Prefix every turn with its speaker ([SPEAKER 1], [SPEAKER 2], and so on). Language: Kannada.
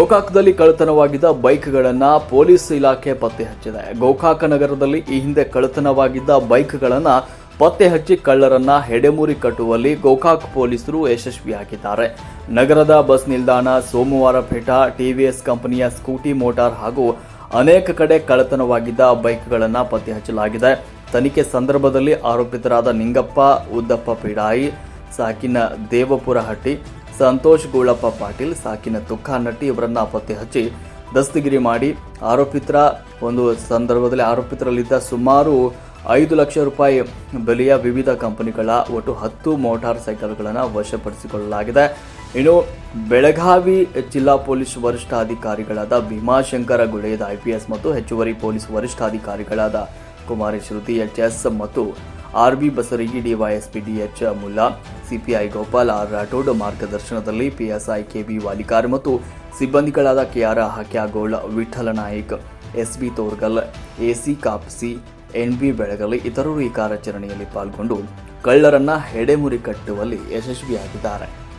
[SPEAKER 1] ಗೋಕಾಕ್ದಲ್ಲಿ ಕಳ್ಳತನವಾಗಿದ್ದ ಬೈಕ್ಗಳನ್ನು ಪೊಲೀಸ್ ಇಲಾಖೆ ಪತ್ತೆ ಹಚ್ಚಿದೆ. ಗೋಕಾಕ ನಗರದಲ್ಲಿ ಈ ಹಿಂದೆ ಕಳ್ಳತನವಾಗಿದ್ದ ಬೈಕ್ಗಳನ್ನು ಪತ್ತೆ ಹಚ್ಚಿ ಕಳ್ಳರನ್ನ ಹೆಡೆಮುರಿ ಕಟ್ಟುವಲ್ಲಿ ಗೋಕಾಕ್ ಪೊಲೀಸರು ಯಶಸ್ವಿಯಾಗಿದ್ದಾರೆ. ನಗರದ ಬಸ್ ನಿಲ್ದಾಣ ಸೋಮವಾರಪೇಟ ಟಿವಿಎಸ್ ಕಂಪನಿಯ ಸ್ಕೂಟಿ ಮೋಟಾರ್ ಹಾಗೂ ಅನೇಕ ಕಡೆ ಕಳ್ಳತನವಾಗಿದ್ದ ಬೈಕ್ಗಳನ್ನು ಪತ್ತೆ ಹಚ್ಚಲಾಗಿದೆ. ತನಿಖೆ ಸಂದರ್ಭದಲ್ಲಿ ಆರೋಪಿತರಾದ ನಿಂಗಪ್ಪ, ಉದ್ದಪ್ಪ ಪಿಡಾಯಿ, ಸಾಕಿನ ದೇವಪುರ ಹಟ್ಟಿ ಸಂತೋಷ್ ಗೋಳಪ್ಪ ಪಾಟೀಲ್ ಸಾಕಿನ ತುಕ್ಕಾನಟ್ಟಿ ಇವರನ್ನ ಪತ್ತೆ ಹಚ್ಚಿ ದಸ್ತಗಿರಿ ಮಾಡಿ ಆರೋಪಿತರ ಒಂದು ಸಂದರ್ಭದಲ್ಲಿ ಆರೋಪಿತರಲ್ಲಿದ್ದ ಸುಮಾರು ಐದು ಲಕ್ಷ ರೂಪಾಯಿ ಬೆಲೆಯ ವಿವಿಧ ಕಂಪನಿಗಳ ಒಟ್ಟು ಹತ್ತು ಮೋಟಾರ್ ಸೈಕಲ್ಗಳನ್ನು ವಶಪಡಿಸಿಕೊಳ್ಳಲಾಗಿದೆ. ಇನ್ನು ಬೆಳಗಾವಿ ಜಿಲ್ಲಾ ಪೊಲೀಸ್ ವರಿಷ್ಠಾಧಿಕಾರಿಗಳಾದ ಭೀಮಾಶಂಕರ ಗುಳೇದ ಐಪಿಎಸ್ ಮತ್ತು ಹೆಚ್ಚುವರಿ ಪೊಲೀಸ್ ವರಿಷ್ಠಾಧಿಕಾರಿಗಳಾದ ಕುಮಾರಿ ಶ್ರುತಿ, ಎಚ್ ಎಸ್ ಮತ್ತು R B Basaragi DYSP DH Mulla CPI Gopal R Rathod ಮಾರ್ಗದರ್ಶನದಲ್ಲಿ ಪಿಎಸ್ಐ ಕೆಬಿ ವಾಲಿಕಾರ್ ಮತ್ತು ಸಿಬ್ಬಂದಿಗಳಾದ KR Hakyagol Vittala S SB Torgal, AC Kapsi N B Belagali ಇತರರು ಈ ಕಾರ್ಯಾಚರಣೆಯಲ್ಲಿ ಪಾಲ್ಗೊಂಡು ಕಳ್ಳರನ್ನ ಹೆಡೆಮುರಿ ಕಟ್ಟುವಲ್ಲಿ ಯಶಸ್ವಿಯಾಗಿದ್ದಾರೆ.